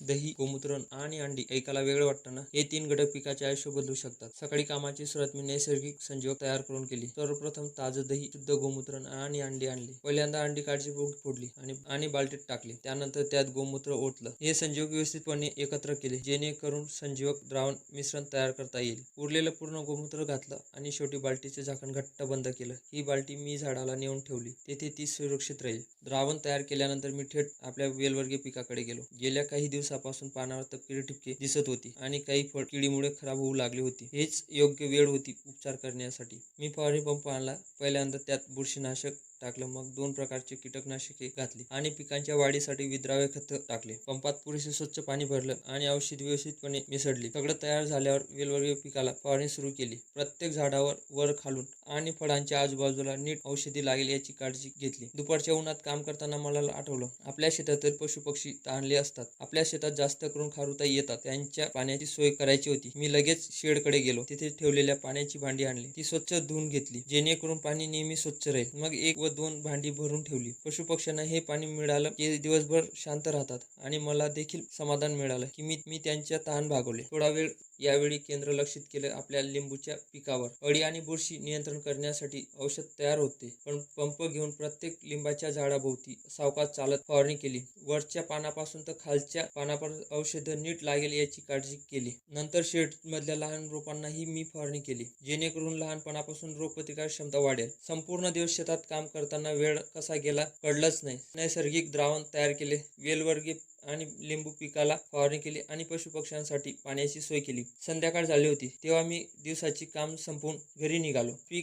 दही गोमूत्र आणि अंडी ऐकायला वेगळं वाटतं ना? हे तीन घटक पिकाचे आयुष्य बदलू शकतात. सकाळी कामाची सुरुवात मी नैसर्गिक संजीवक तयार करून केली. सर्वप्रथम ताजं दही शुद्ध गोमूत्र आणि अंडी आणली. पहिल्यांदा अंडी काळजी फोडली आणि आणि बाल्टीत टाकली. त्यानंतर त्यात गोमूत्र ओतलं. हे संजीवक व्यवस्थितपणे एकत्र केले जेणेकरून संजीवक द्रावण मिश्रण तयार करता येईल. उरलेलं पूर्ण गोमूत्र घातलं आणि शेवटी बाल्टीचे झाकण घट्ट बंद केलं. ही बाल्टी मी झाडाला नेऊन ठेवली. तेथे ती सुरक्षित राहील. द्रावण तयार केल्यानंतर मी थेट आपल्या वेलवर्गीय पिकाकडे गेलो. गेल्या काही दिवस दिवसापासून पानावर तपकिरी ठिपके दिसत होती आणि काही फळ किडीमुळे खराब होऊ लागली होती. हेच योग्य वेळ होती उपचार करण्यासाठी. मी फवारणी पंप आणला पहिल्यांदा त्यात बुरशीनाशक टाकलं मग दोन प्रकारचे कीटकनाशके घातली आणि पिकांच्या वाढीसाठी विद्राव्य खत टाकले. पंपात पुरेसे स्वच्छ पाणी भरलं आणि औषध व्यवस्थितपणे मिसळली. सगळं तयार झाल्यावर वेलवर्गीय पिकाला फवारणी सुरू केली. प्रत्येक झाडावर वर खालून आणि फळांच्या आजूबाजूला नीट औषधी लागेल याची काळजी घेतली. दुपारच्या उन्हात काम करताना मला आठवलं आपल्या शेतातील पशुपक्षी ताणले असतात. आपल्या शेतात जास्त करून खारुता येतात. त्यांच्या पाण्याची सोय करायची होती. मी लगेच शेडकडे गेलो. तिथे ठेवलेल्या पाण्याची भांडी आणली. ती स्वच्छ धुवून घेतली. जेणेकरून पाणी नेहमी स्वच्छ राहील. मग एक व दोन भांडी भरून ठेवली. पशुपक्ष्यांना हे पाणी मिळालं की दिवसभर शांत राहतात आणि मला देखील समाधान मिळालं की मी मी त्यांच्या तहान भागवले. थोडा वेळ यावेळी केंद्र लक्षित केलं आपल्या लिंबूच्या पिकावर. अळी आणि बुरशी नियंत्रण करण्यासाठी औषध तयार होते पण पंप घेऊन प्रत्येक लिंबाच्या झाडाभोवती सावकाश चालत फवारणी केली. वरच्या पानापासून तर खालच्या पानापर्यंत औषध नीट लागेल याची काळजी केली. नंतर शेड मधल्या लहान रोपांनाही मी फवारणी केली जेणेकरून लहानपणापासून रोगप्रतिकार क्षमता वाढेल. संपूर्ण दिवस शेतात काम करताना वेळ कसा गेला कळलंच नाही. नैसर्गिक द्रावण तयार केले वेलवर्गीय आणि लिंबू पिकाला फवारणी केली आणि पशुपक्ष्यांसाठी पाण्याची सोय केली. संध्याकाळ झाली होती. तेव्हा मी दिवसाची काम संपवून घरी निघालो. पीक